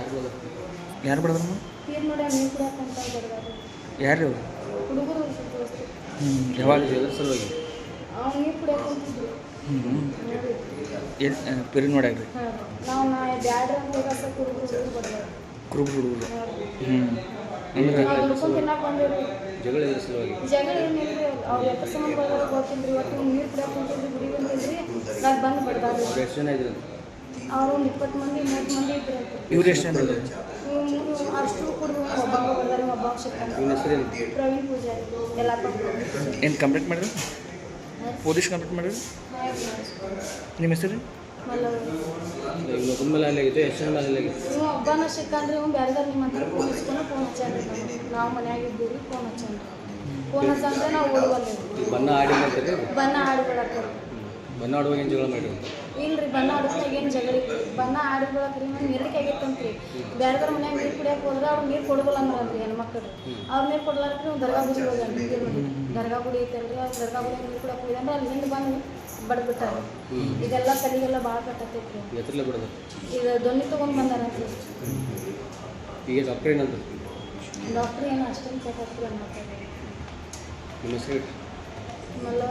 ಯಾರು ಬರೋದು? ಯಾರು ಬಡದ್ರಮ್ಮ ಯಾರು ದೋಸ್ತು ಹ್ಞೂ ಯಾವಾಗ? ಸಲುವಾಗಿ? ಹ್ಞೂ ಎಲ್ಲಿ ಪಿರಿ ನೋಡ್ಯಾಗ್ರಿ ಹಾಂ ನಾವು ನಾ ಬ್ಯಾಡ್ರ ಅಂತ ಹೋಗಸ ಹುಡುಗರು ಕುರುಬ ಹ್ಞೂ ಅಂದ್ರೆ ಜಗಳ ಸಲುವಾಗಿ? ಜಗಳ ಏನಿಲ್ರಿ ಅವ್ರು. ಎತ್ತ ಸಂಬಂಧ ಗೊತ್ತಿಲ್ರಿ. ಇವತ್ತು ನೀರು ಕುಡಿಯಾಕ ಕುಂತಿದ್ರಿ ಗುಡಿ ಬಂದಿದ್ರಿ. ನಾನು ಬಂದು ಬಡ್ದಾರ ಅವ್ರು ಎಷ್ಟು ಜನ ಇದ್ರು? ಅವ್ರು ಒಂದು ಇಪ್ಪತ್ತು ಮಂದಿ ಮೂವತ್ತು ಮಂದಿ ಇದ್ರು. ಇವ್ರು ಎಷ್ಟು ಜನ ಇದ್ದಾರೆ? ಅಷ್ಟು ಕುಡಿದು ಒಬ್ಬ ಬರ್ದಾರ ಒಬ್ಬ ಶಿಕ್ಷಣ ಇವನ ಹೆಸರೇನು ಪ್ರವೀಣ್ ಪೂಜಾರಿ ಎಲ್ಲ ಏನು ಕಂಪ್ಲೇಂಟ್ ಮಾಡಿದ್ರು? ಪೊಲೀಸ್ ಕಂಪ್ಲೇಂಟ್ ಮಾಡಿದ್ರು? ನಿಮ್ಮ ಹೆಸರು? ಮೇಲೆ ಎಷ್ಟು ಜನ ಒಬ್ಬನ ಸಿಕ್ಕಂದ್ರೆ ನಿಮ್ಮ ಹತ್ರ ಫೋನ್ ನಾವು ಮನ್ಯಾಗ ಇದ್ದೀವಿ ಫೋನ್ ಫೋನ್ ಹಚ್ಚಂದ್ರೆ ನಾವು ಬಣ್ಣ ಆಡಿ ಮಾಡ್ತಾರೆ. ಬಣ್ಣ ಆಡಿ ಬಣ್ಣ ಆಡುವಾಗ ಏನು ಜಗಳ ಮಾಡಿ ಇಲ್ರಿ ಬಣ್ಣ ಆಡಿಸ್ದಾಗ ಏನು ಜಗಳ ಬಣ್ಣ ಆಡಿ ಬಿಡಕ್ರಿ ಆಗಿತ್ತು ನೀರಿಗೆ ಆಗೈತಂತ್ರಿ ಬ್ಯಾರೆದಾರ ಮನ್ಯಾಗ ನೀರು ಕುಡಿಯಕ್ಕೆ ಹೋದ್ರೆ ಅವ್ರು ನೀರು ಕೊಡೋದಿಲ್ಲ ಅಂದ್ರಲ್ರಿ ಹೆಣ್ಮಕ್ಳು. ಅವ್ರು ನೀರು ಕೊಡ್ಲಾರ್ರಿ ನಾವು ದರ್ಗಾ ಗುಡಿ ಹೋದ್ರಿ ದರ್ಗಾ ಗುಡಿ ಐತಲ್ರಿ ಅವ್ರು ದರ್ಗಾ ಗುಡಿ ನೀರು ಕುಡಿಯಕ್ಕೆ ಹೋಗಿದ್ರೆ ಅಲ್ಲಿ ಹಿಂದೆ ಬಂದು ಬಡ್ಬಿಟ್ಟಾರೆ ಇದೆಲ್ಲ ತಲೆಗೆಲ್ಲ ಭಾಳ ಕಟ್ಟತೈತ್ರಿ ಈಗ ಇದು ದೊಣ್ಣಿ ತೊಗೊಂಡು ಬಂದಾರ ಈಗ ಡಾಕ್ಟರ್ ಏನು ಅಷ್ಟೊಂದು ಚೆಕ್ ಮಾಡ್ತಾರೆ ನಿಮ್ಮ ಹೆಸರು ಎಲ್ಲ